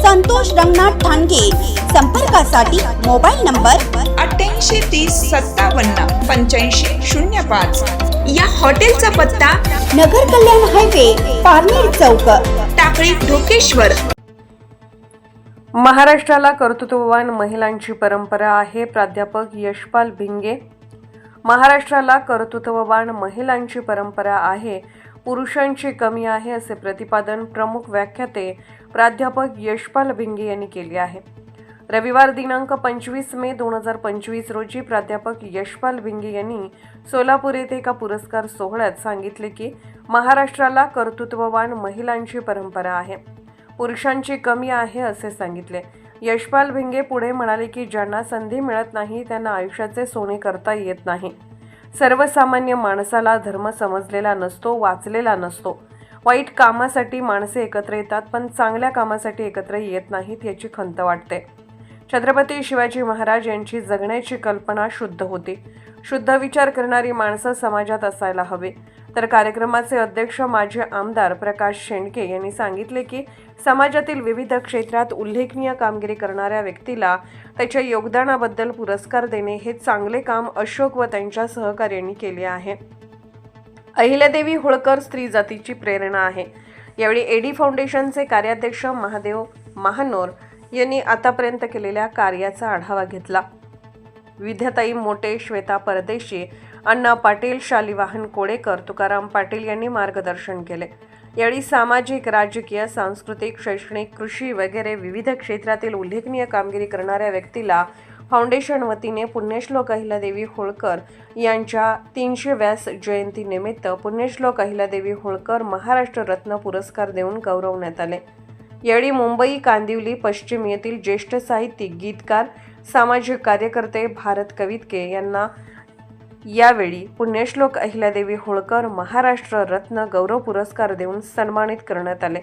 संतोष रंगनाथ ठाणगे. संपर्कासाठी mobile number अठ्ठ्याऐंशी तीस सत्तावन्न पंच्याऐंशी शून्य पाच. या हॉटेलचा पत्ता नगर कल्याण हायवे पारनेर चौक. टाकळी ढोकेश्वर. महाराष्ट्राला कर्तृत्ववान महिलांची परंपरा आहे प्राध्यापक यशपाल भिंगे. महाराष्ट्राला कर्तृत्ववान महिलांची परंपरा आहे पुरुषांची कमी आहे असे प्रतिपादन प्रमुख व्याख्याते प्राध्यापक यशपाल भिंगे यांनी केले आहे. रविवार दिनांक पंचवीस मे दोन हजार पंचवीस रोजी प्राध्यापक यशपाल भिंगे यांनी सोलापूर येथे एका पुरस्कार सोहळ्यात सांगितले की महाराष्ट्राला कर्तृत्ववान महिलांची परंपरा आहे. पुरुषांची कमी आहे असे सांगितले. यशपाल भिंगे पुढे म्हणाले की ज्यांना संधी मिळत नाही त्यांना आयुष्याचे सोने करता येत नाही. सर्वसामान्य माणसाला धर्म समजलेला नसतो वाचलेला नसतो. वाईट कामासाठी माणसे एकत्र येतात पण चांगल्या कामासाठी एकत्र येत नाहीत याची खंत वाटते. छत्रपती शिवाजी महाराज यांची जगण्याची कल्पना शुद्ध होती. शुद्ध विचार करणारी माणसं समाजात असायला हवे. तर कार्यक्रमाचे अध्यक्ष माजी आमदार प्रकाश शेंडके यांनी सांगितले की समाजातील विविध क्षेत्रात उल्लेखनीय कामगिरी करणाऱ्या व्यक्तीला त्याच्या योगदानाबद्दल पुरस्कार देणे हे चांगले काम अशोक व त्यांच्या सहकार्यांनी केले आहे. अहिल्यादेवी होळकर स्त्री जातीची प्रेरणा आहे. यावेळी एडी फाउंडेशनचे कार्याध्यक्ष महादेव महानोर यांनी आतापर्यंत केलेल्या कार्याचा आढावा घेतला. विद्याताई मोटे श्वेता परदेशी अण्णा पाटील शालिवाहन कोडेकर तुकाराम पाटील यांनी मार्गदर्शन केले. यावेळी सामाजिक राजकीय सांस्कृतिक शैक्षणिक कृषी वगैरे विविध क्षेत्रातील उल्लेखनीय कामगिरी करणाऱ्या व्यक्तीला फाउंडेशन वतीने पुण्यश्लोक अहिल्यादेवी होळकर यांच्या तीनशे व्यास जयंतीनिमित्त पुण्यश्लोक अहिल्यादेवी होळकर महाराष्ट्र रत्न पुरस्कार देऊन गौरवण्यात आले. यावेळी मुंबई कांदिवली पश्चिम येथील ज्येष्ठ साहित्यिक गीतकार सामाजिक कार्यकर्ते भारत कवितके यांना यावेळी पुण्यश्लोक अहिल्यादेवी होळकर महाराष्ट्र रत्न गौरव पुरस्कार देऊन सन्मानित करण्यात आले.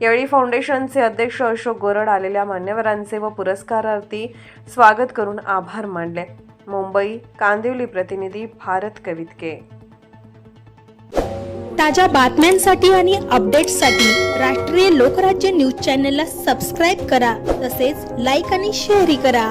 यावेळी फाउंडेशनचे अध्यक्ष अशोक गोरड आलेल्या मान्यवरांचे व पुरस्कारार्थी स्वागत करून आभार मानले. मुंबई कांदिवली प्रतिनिधी भारत कवितके. ताज्या बातम्यांसाठी आणि अपडेट्ससाठी राष्ट्रीय लोकराज्य न्यूज चॅनलला सबस्क्राईब करा. तसेच लाईक आणि शेअरही करा.